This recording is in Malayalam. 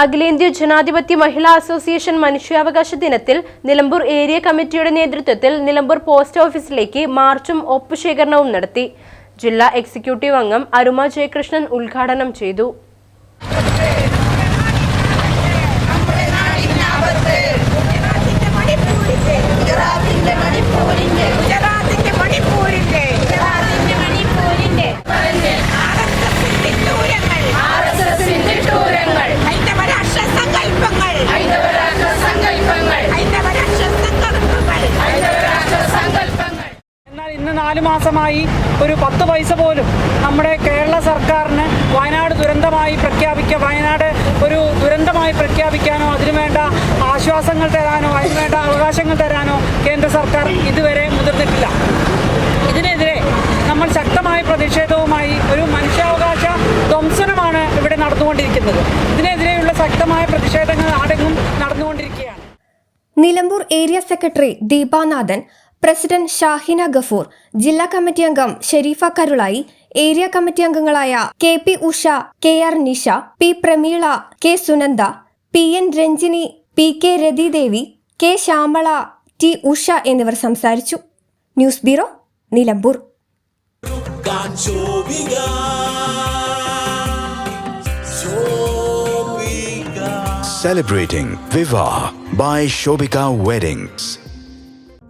അഖിലേന്ത്യാ ജനാധിപത്യ മഹിളാ അസോസിയേഷൻ മനുഷ്യാവകാശ ദിനത്തിൽ നിലമ്പൂർ ഏരിയ കമ്മിറ്റിയുടെ നേതൃത്വത്തിൽ നിലമ്പൂർ പോസ്റ്റ് ഓഫീസിലേക്ക് മാർച്ചും ഒപ്പുശേഖരണവും നടത്തി. ജില്ലാ എക്സിക്യൂട്ടീവ് അംഗം അരുമ ജയകൃഷ്ണൻ ഉദ്ഘാടനം ചെയ്തു. നാല് മാസമായി ഒരു പത്ത് പൈസ പോലും നമ്മുടെ കേരള സർക്കാരിന് വയനാട് ദുരന്തമായി പ്രഖ്യാപിക്കുക വയനാട് ഒരു ദുരന്തമായി പ്രഖ്യാപിക്കാനോ അതിനുവേണ്ട ആശ്വാസങ്ങൾ തരാനോ അതിനുവേണ്ട അവകാശങ്ങൾ തരാനോ കേന്ദ്ര സർക്കാർ ഇതുവരെ മുതിർന്നിട്ടില്ല. ഇതിനെതിരെ നമ്മൾ ശക്തമായ പ്രതിഷേധവുമായി ഒരു മനുഷ്യാവകാശ ധ്വംസനമാണ് ഇവിടെ നടന്നുകൊണ്ടിരിക്കുന്നത്. ഇതിനെതിരെയുള്ള ശക്തമായ പ്രതിഷേധങ്ങൾ ആടെങ്ങും നടന്നുകൊണ്ടിരിക്കുകയാണ്. Nilambur area secretary Deepanathan president Shahina Gafoor ജില്ലാ കമ്മിറ്റി അംഗം ഷെരീഫ കരുളായി ഏരിയ കമ്മിറ്റി അംഗങ്ങളായ K P Usha K R Nisha P Prameela K Sunanda P N Ranjini P K Rathidevi K Shyamala T Usha എന്നിവർ സംസാരിച്ചു news bureau Nilambur Celebrating Viva by Shobika Weddings.